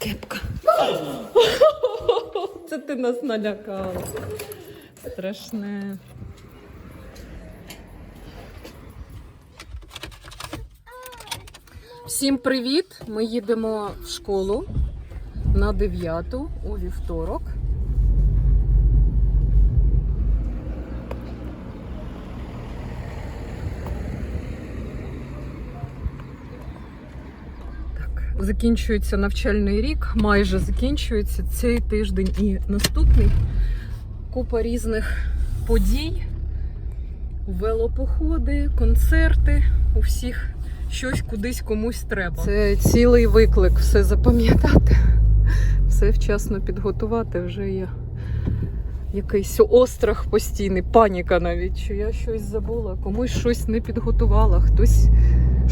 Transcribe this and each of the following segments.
кепка. Це ти нас налякала. Страшне. Всім привіт! Ми їдемо в школу на 9 у вівторок. Закінчується навчальний рік, майже закінчується цей тиждень і наступний. Купа різних подій, велопоходи, концерти. У всіх щось кудись комусь треба. Це цілий виклик все запам'ятати, все вчасно підготувати. Вже є якийсь острах постійний, паніка навіть, що я щось забула, комусь щось не підготувала, хтось,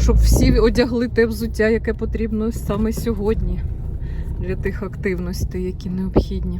щоб всі одягли те взуття, яке потрібно саме сьогодні для тих активностей, які необхідні.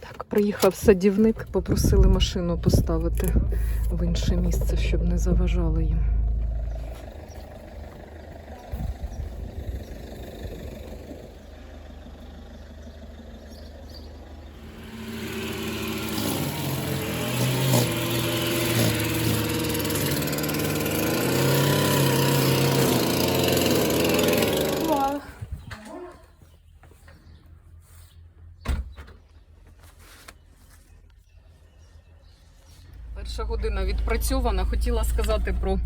Так, приїхав садівник, попросили машину поставити в інше місце, щоб не заважало їм. Година. Хотіла сказати про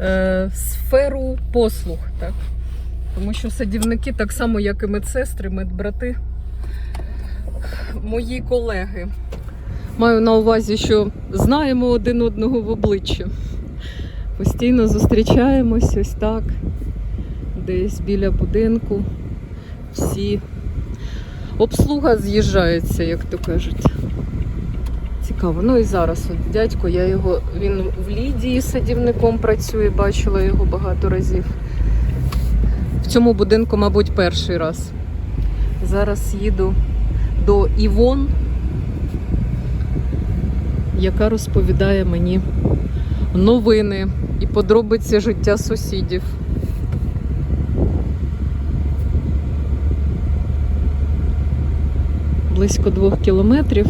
е, сферу послуг. Так? Тому що садівники, так само, як і медсестри, медбрати, мої колеги. Маю на увазі, що знаємо один одного в обличчя. Постійно зустрічаємось ось так, десь біля будинку. Всі обслуга з'їжджається, як то кажуть. Цікаво. Ну і зараз от дядько, я його, він в Лідії садівником працює, бачила його багато разів. В цьому будинку, мабуть, перший раз. Зараз їду до Івон, яка розповідає мені новини і подробиці життя сусідів. Близько двох кілометрів.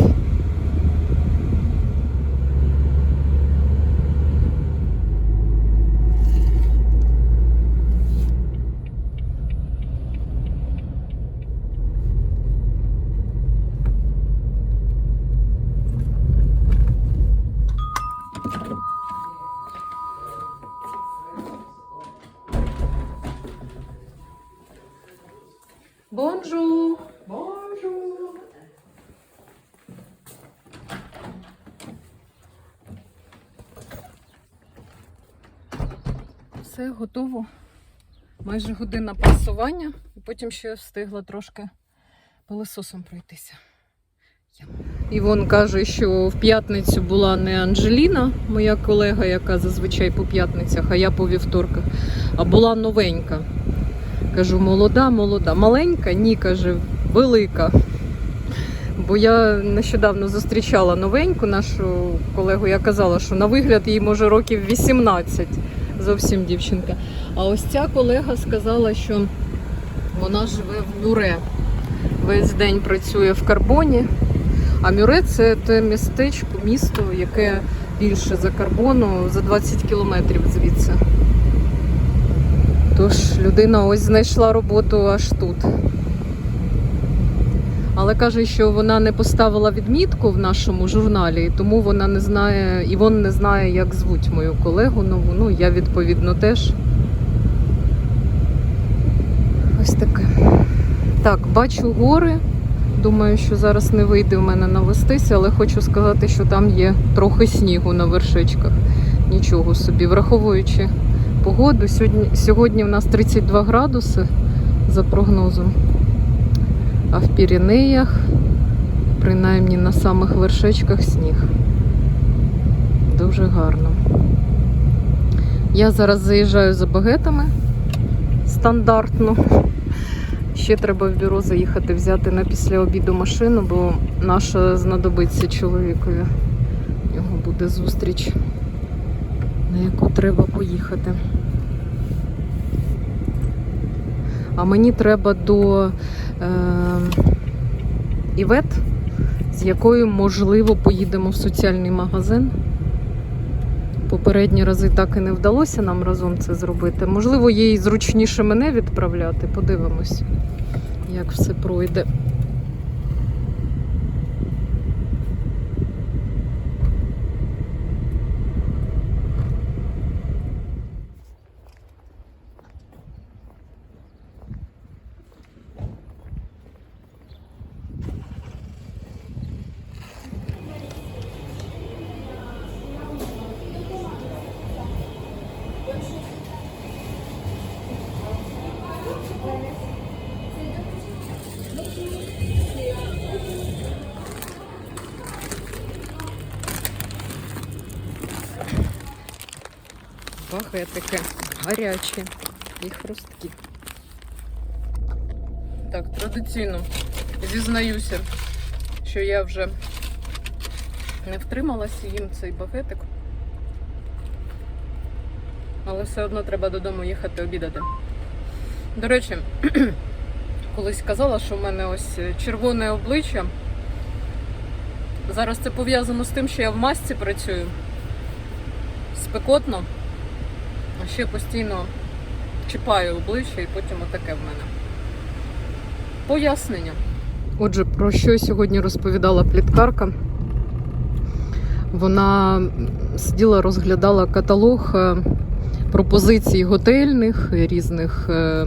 Все готово. Майже година прасування, і потім ще встигла трошки пилососом пройтися. Івон каже, що в п'ятницю була не Анжеліна, моя колега, яка зазвичай по п'ятницях, а я по вівторках, а була новенька. Кажу, молода, молода. Маленька? Ні, каже, велика. Бо я нещодавно зустрічала новеньку нашу колегу, я казала, що на вигляд їй може років 18, зовсім дівчинка. А ось ця колега сказала, що вона живе в Мюре. Весь день працює в карбоні. А Мюре це те містечко, місто, яке більше за карбону за 20 кілометрів звідси. Тож людина ось знайшла роботу аж тут. Але каже, що вона не поставила відмітку в нашому журналі, тому вона не знає, і вон не знає, як звуть мою колегу нову. Ну, я відповідно теж. Ось таке. Так, бачу гори. Думаю, що зараз не вийде в мене навестися, але хочу сказати, що там є трохи снігу на вершечках. Нічого собі, враховуючи погоду. Сьогодні, сьогодні у нас 32 градуси за прогнозом. А в Піренеях, принаймні на самих вершечках, сніг. Дуже гарно. Я зараз заїжджаю за багетами стандартно. Ще треба в бюро заїхати взяти на після обіду машину, бо наша знадобиться чоловікові. У нього буде зустріч, на яку треба поїхати. А мені треба до е, Івет, з якою, можливо, поїдемо в соціальний магазин. Попередні рази так і не вдалося нам разом це зробити. Можливо, їй зручніше мене відправляти. Подивимось, як все пройде. Багетики гарячі і хрусткі. Так, традиційно зізнаюся, що я вже не втрималася їм цей багетик. Але все одно треба додому їхати обідати. До речі, колись казала, що в мене ось червоне обличчя. Зараз це пов'язано з тим, що я в масці працюю. Спекотно. Ще постійно чіпаю обличчя і потім отаке в мене. Пояснення. Отже, про що сьогодні розповідала пліткарка? Вона сиділа, розглядала каталог е, пропозицій готельних, різних е, е,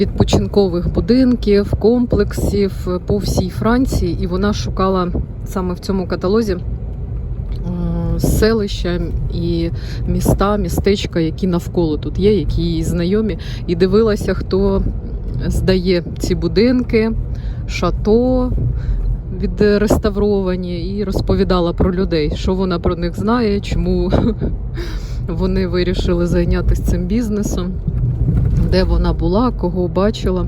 відпочинкових будинків, комплексів по всій Франції, і вона шукала саме в цьому каталозі селища і міста, містечка, які навколо тут є, які їй знайомі, і дивилася, хто здає ці будинки, шато відреставровані, і розповідала про людей, що вона про них знає, чому вони вирішили зайнятися цим бізнесом, де вона була, кого бачила.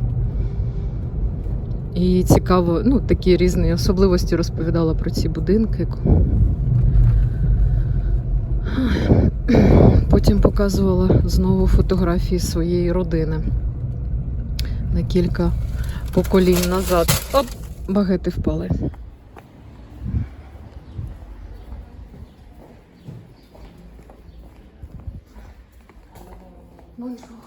І цікаво, ну, такі різні особливості розповідала про ці будинки. Потім показувала знову фотографії своєї родини на кілька поколінь назад. Оп, багети впали. Бонжур.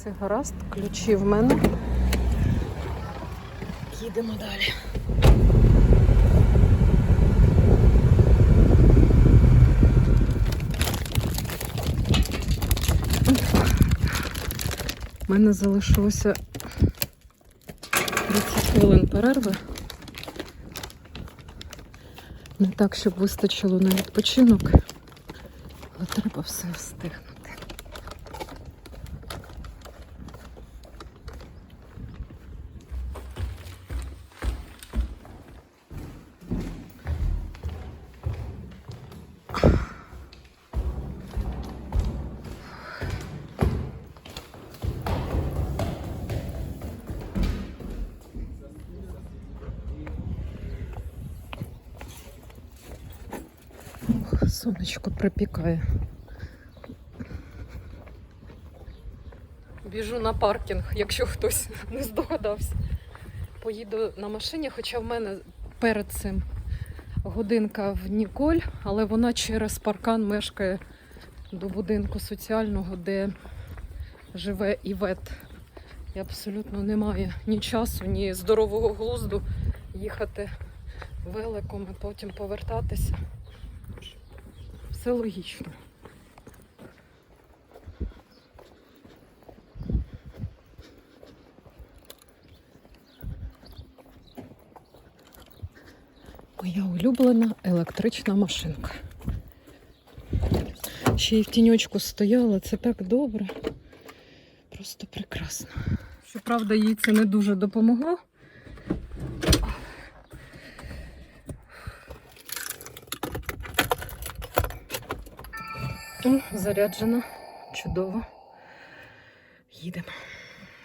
Все гаразд, ключі в мене. Їдемо далі. У мене залишилося 30 хвилин перерви. Не так, щоб вистачило на відпочинок, але треба все встигнути. Припікає. Біжу на паркінг, якщо хтось не здогадався. Поїду на машині, хоча в мене перед цим годинка в Ніколь, але вона через паркан мешкає до будинку соціального, де живе Івет. І абсолютно немає ні часу, ні здорового глузду їхати великом і потім повертатися. Все логічно. Моя улюблена електрична машинка. Ще й в тіньочку стояла, це так добре, просто прекрасно. Щоправда, їй це не дуже допомогло. О, заряджена. Чудово. Їдемо.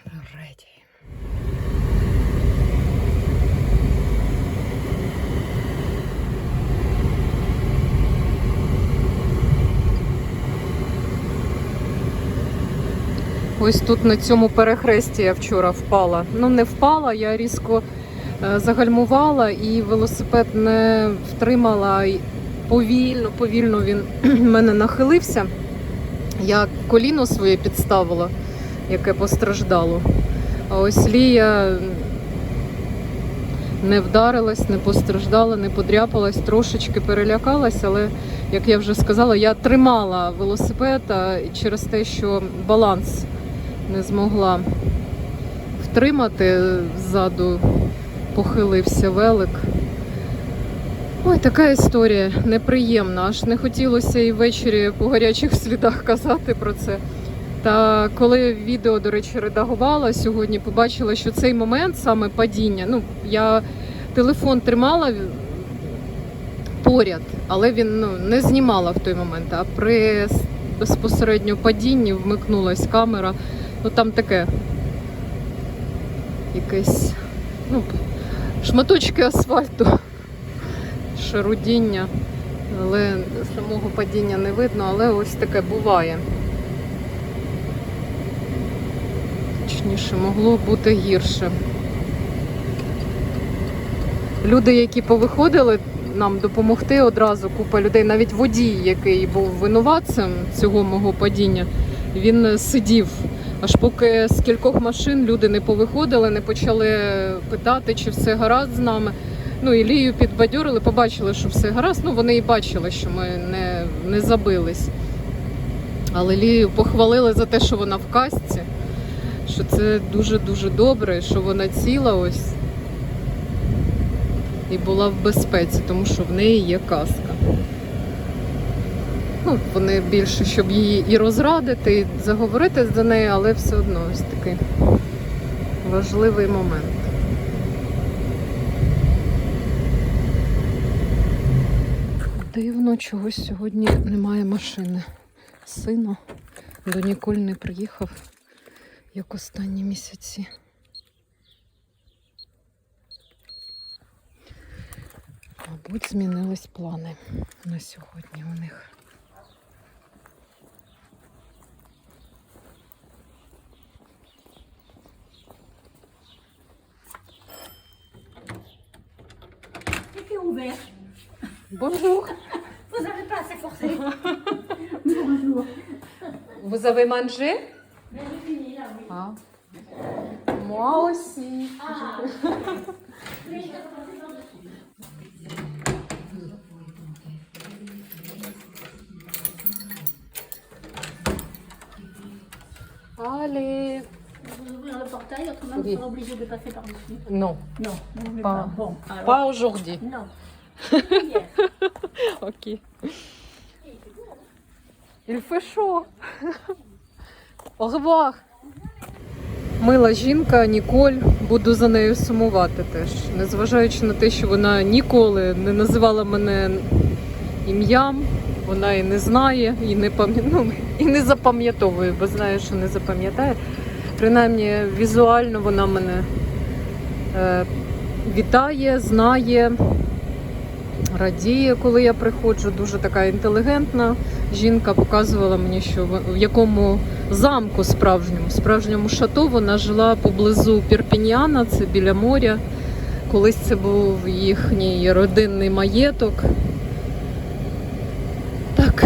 Реді. Ось тут на цьому перехресті я вчора впала. Ну, не впала, я різко е, загальмувала і велосипед не втримала. Повільно, повільно він мене нахилився. Я коліно своє підставила, яке постраждало. А ось Лія не вдарилась, не постраждала, не подряпалась, трошечки перелякалась, але, як я вже сказала, я тримала велосипед через те, що баланс не змогла втримати, ззаду похилився велик. Ой, така історія неприємна. Аж не хотілося і ввечері по гарячих слідах казати про це. Та коли відео, до речі, редагувала сьогодні, побачила, що цей момент саме падіння. Ну, я телефон тримала поряд, але він ну, не знімала в той момент. А при безпосередньо падінні вмикнулась камера. Ну там таке якесь ну, шматочки асфальту, шарудіння, але самого падіння не видно, але ось таке буває. Точніше, могло бути гірше. Люди, які повиходили нам допомогти одразу, купа людей, навіть водій, який був винуватцем цього мого падіння, він сидів. Аж поки з кількох машин люди не повиходили, не почали питати, чи все гаразд з нами. Ну, і Лію підбадьорили, побачили, що все гаразд. Ну, вони і бачили, що ми не, не забились. Але Лію похвалили за те, що вона в касці, що це дуже-дуже добре, що вона ціла ось і була в безпеці, тому що в неї є каска. Ну, вони більше, щоб її і розрадити, і заговорити за нею, але все одно ось такий важливий момент. Дивно, чогось сьогодні немає машини. Сина до Ніколь не приїхав, як останні місяці. Мабуть, змінились плани на сьогодні у них. Bonjour. Vous n'avez pas assez forcé. Bonjour. Vous avez mangé? Mais j'ai fini là, oui. Ah. Moi aussi. Ah. Oui. Allez. Vous ouvrez le portail, autrement Oui. vous serez obligé de passer par-dessus. Non, Non, vous Pas- pas. Bon, alors. pas aujourd'hui. Non. Hier. Chaud. Au revoir. Мила жінка Ніколь, буду за нею сумувати теж. Незважаючи на те, що вона ніколи не називала мене ім'ям, вона і не знає, і не ну, і не запам'ятовує, бо знає, що не запам'ятає. Принаймні візуально вона мене е, вітає, знає, радіє, коли я приходжу. Дуже така інтелігентна жінка показувала мені, що в в якому замку справжньому, справжньому шато вона жила поблизу Пірпіньяна, це біля моря. Колись це був їхній родинний маєток. Так,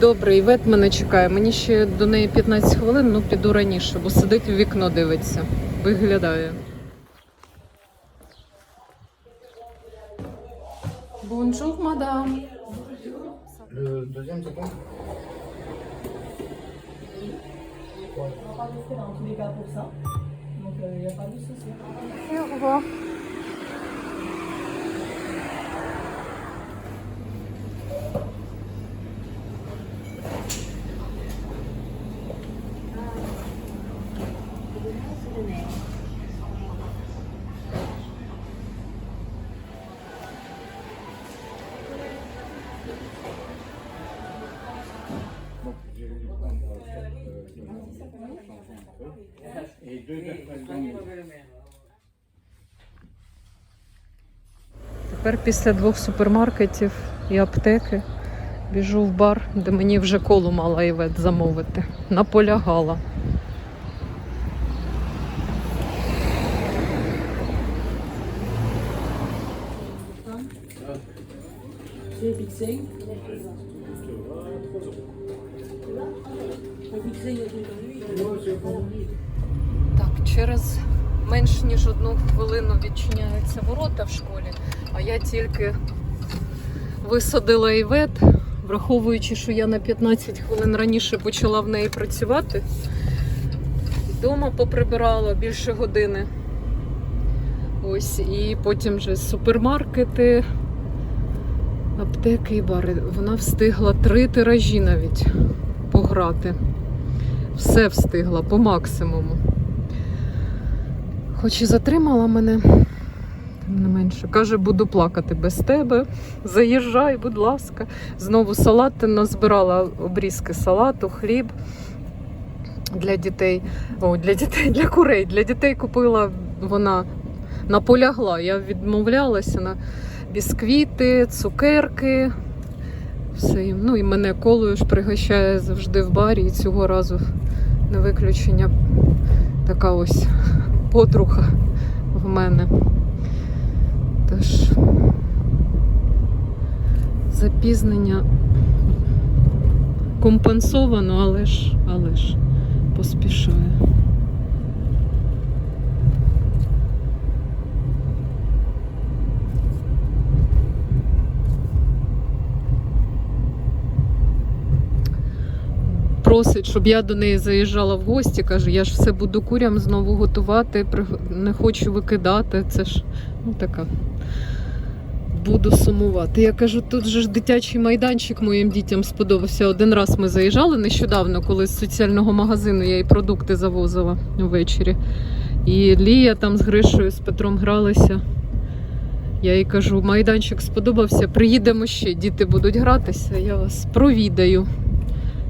добре, Івет мене чекає. Мені ще до неї 15 хвилин, ну піду раніше, бо сидить у вікно дивиться. Виглядає. Bonjour madame. Le deuxième, c'est quoi On aura des frais dans tous les cas pour ça. Donc euh, il n'y a pas de souci. Au revoir. Тепер після двох супермаркетів і аптеки біжу в бар, де мені вже колу мала Івет замовити. Наполягала. Так, через менш ніж одну хвилину відчиняються ворота в школі, а я тільки висадила івет, враховуючи, що я на 15 хвилин раніше почала в неї працювати. Дома поприбирала більше години. Ось, і потім вже супермаркети, аптеки і бари. Вона встигла три тиражі навіть пограти. Все встигла по максимуму. Хоч і затримала мене, тим не менше. Каже, буду плакати без тебе. Заїжджай, будь ласка. Знову салат назбирала обрізки салату, хліб для дітей. О, для дітей, для курей. Для дітей купила вона наполягла. Я відмовлялася на бісквіти, цукерки. Все. Ну і мене колою ж пригощає завжди в барі. І цього разу не виключення така ось подруга в мене. Тож запізнення компенсовано, але ж, але ж поспішаю. Просить, щоб я до неї заїжджала в гості. Каже, я ж все буду курям знову готувати, не хочу викидати. Це ж ну така. Буду сумувати. Я кажу, тут же ж дитячий майданчик моїм дітям сподобався. Один раз ми заїжджали нещодавно, коли з соціального магазину я їй продукти завозила ввечері. І Лія там з Гришою, з Петром гралися. Я їй кажу, майданчик сподобався, приїдемо ще, діти будуть гратися, я вас провідаю.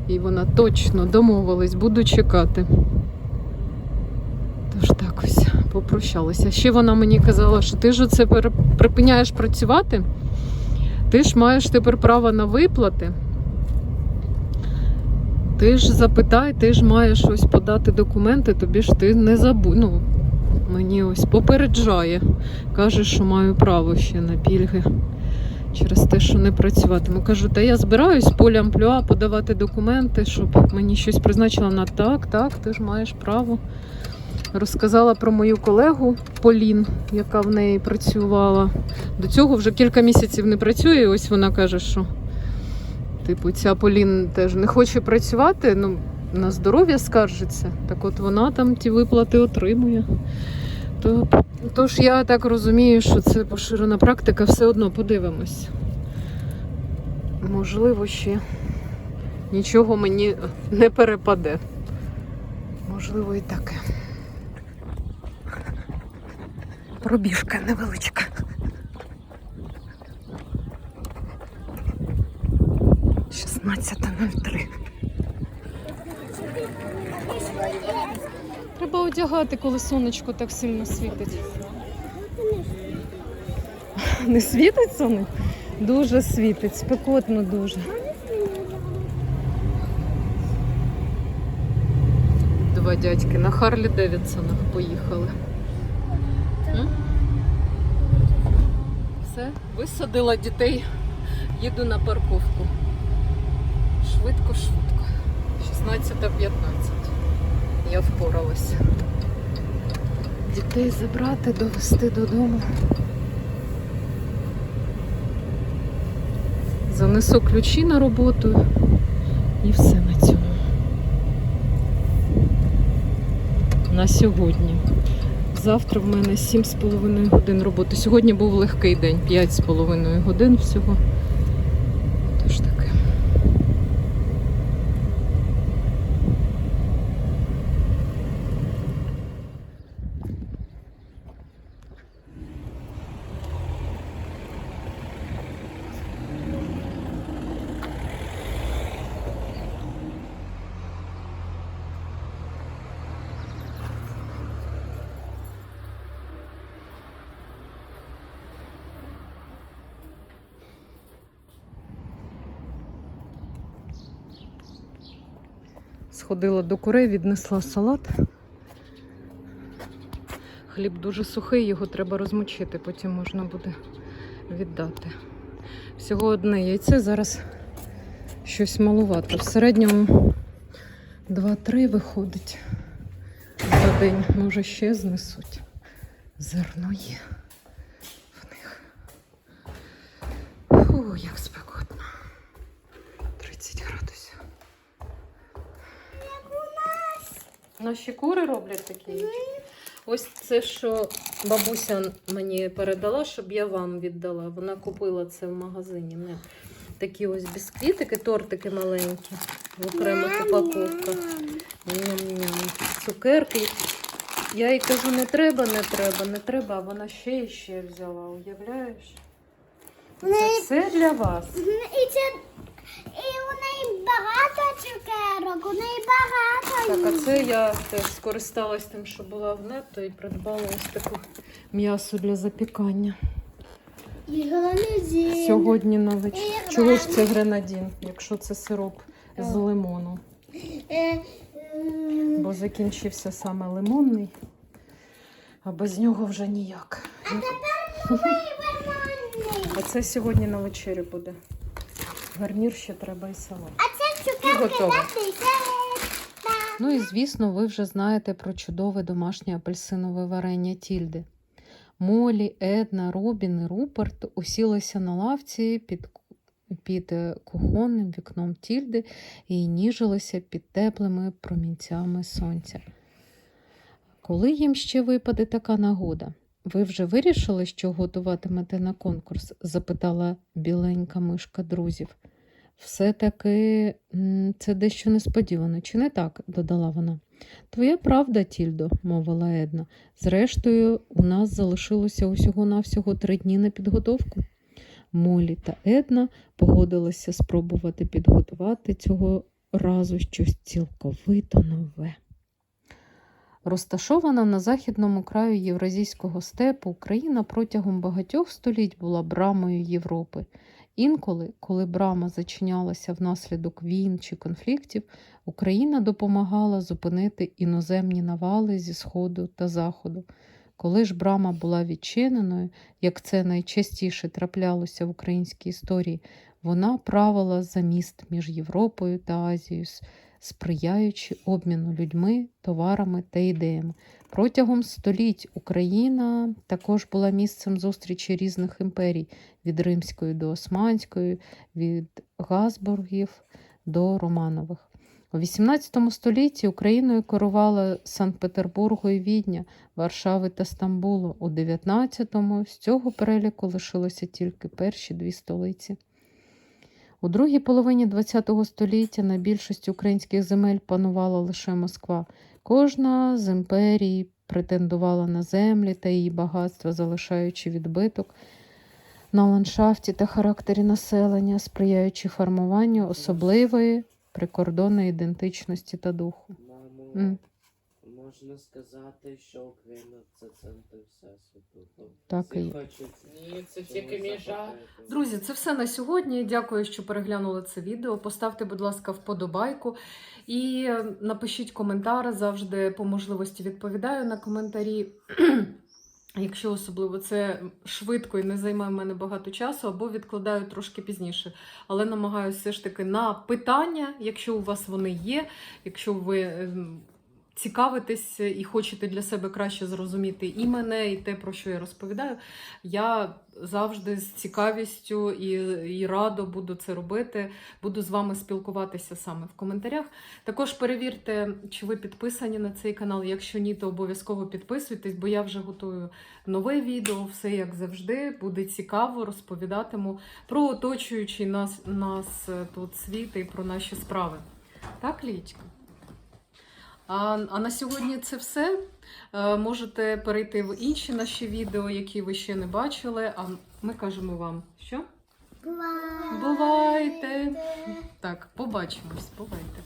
І вона точно домовилась, буду чекати. Тож так ось попрощалася. Ще вона мені казала, що ти ж оце припиняєш працювати, ти ж маєш тепер право на виплати. Ти ж запитай, ти ж маєш ось подати документи, тобі ж ти не забудь. Ну, мені ось попереджає. Каже, що маю право ще на пільги через те, що не працюватиму. Кажу, та я збираюсь полі амплюа подавати документи, щоб мені щось призначила на так, так, ти ж маєш право. Розказала про мою колегу Полін, яка в неї працювала. До цього вже кілька місяців не працює. Ось вона каже, що типу, ця Полін теж не хоче працювати, ну, на здоров'я скаржиться. Так от вона там ті виплати отримує. То, тож я так розумію, що це поширена практика, все одно подивимось. Можливо, ще нічого мені не перепаде. Можливо, і таке. Пробіжка невеличка. Шістнадцята три. Треба одягати, коли сонечко так сильно світить. Не світить сонечко? Дуже світить, спекотно дуже. Два дядьки на Харлі Девідсонах поїхали. Все, висадила дітей, їду на парковку. Швидко, швидко. 16.15. Я впоралася. Дітей забрати, довести додому. Занесу ключі на роботу і все на цьому. На сьогодні. Завтра в мене 7,5 годин роботи. Сьогодні був легкий день, 5,5 годин всього. Тож таке. Сходила до курей, віднесла салат. Хліб дуже сухий, його треба розмочити, потім можна буде віддати. Всього одне яйце зараз щось малувато. В середньому 2-3 виходить за день. Може ще знесуть. Зерно є в них. Фу, як спекотно. 30 градусів. Наші кури роблять такі. Ось це, що бабуся мені передала, щоб я вам віддала. Вона купила це в магазині. Не. Такі ось бісквітики, тортики маленькі, в окремих упаковках. Ням-ням. Цукерки. Я їй кажу, не треба, не треба, не треба, а вона ще і ще взяла, уявляєш? Це все для вас. І це і неї багато цукерок, у неї багато. Так, а це я теж скористалась тим, що була в нетто і придбала ось таке м'ясо для запікання. І гранізін. Сьогодні на вечір. І Чого ж це гренадін, якщо це сироп з лимону? Е, м, Бо закінчився саме лимонний, а без нього вже ніяк. новий бананий. А це сьогодні на вечері буде. Гарнір ще треба і салат. І готово. Ну і звісно, ви вже знаєте про чудове домашнє апельсинове варення Тільди. Молі, Една, Робін і Руперт усілися на лавці під, під е, кухонним вікном Тільди і ніжилися під теплими промінцями сонця. Коли їм ще випаде така нагода? Ви вже вирішили, що готуватимете на конкурс? запитала біленька мишка друзів. Все-таки це дещо несподівано, чи не так? додала вона. Твоя правда, Тільдо, мовила Една. Зрештою, у нас залишилося усього-навсього три дні на підготовку. Молі та Една погодилися спробувати підготувати цього разу щось цілковито нове. Розташована на західному краю Євразійського степу, Україна протягом багатьох століть була брамою Європи. Інколи, коли брама зачинялася внаслідок війн чи конфліктів, Україна допомагала зупинити іноземні навали зі сходу та заходу. Коли ж брама була відчиненою, як це найчастіше траплялося в українській історії, вона правила за міст між Європою та Азією, сприяючи обміну людьми, товарами та ідеями. Протягом століть Україна також була місцем зустрічі різних імперій від Римської до Османської, від Газбургів до Романових. У XVIII столітті Україною керувала Санкт-Петербургу і Відня, Варшави та Стамбулу. У XIX з цього переліку лишилося тільки перші дві столиці. У другій половині ХХ століття на більшості українських земель панувала лише Москва. Кожна з імперій претендувала на землі та її багатства, залишаючи відбиток на ландшафті та характері населення, сприяючи формуванню особливої прикордонної ідентичності та духу. Можна сказати, що Україна це центр всесвіту. Тобто Так всі і є. хочуть Ні, це тільки захопити. Друзі, це все на сьогодні. Дякую, що переглянули це відео. Поставте, будь ласка, вподобайку і е, напишіть коментар. Завжди по можливості відповідаю на коментарі. Якщо особливо це швидко і не займає в мене багато часу, або відкладаю трошки пізніше. Але намагаюся все ж таки на питання, якщо у вас вони є, якщо ви ем, цікавитесь і хочете для себе краще зрозуміти і мене, і те, про що я розповідаю, я завжди з цікавістю і, і радо буду це робити. Буду з вами спілкуватися саме в коментарях. Також перевірте, чи ви підписані на цей канал. Якщо ні, то обов'язково підписуйтесь, бо я вже готую нове відео, все як завжди. Буде цікаво, розповідатиму про оточуючий нас, нас тут світ і про наші справи. Так, Лічка? А, а на сьогодні це все. Е, Можете перейти в інші наші відео, які ви ще не бачили. А ми кажемо вам, що? Бувай. Бувайте! Так, побачимось, бувайте.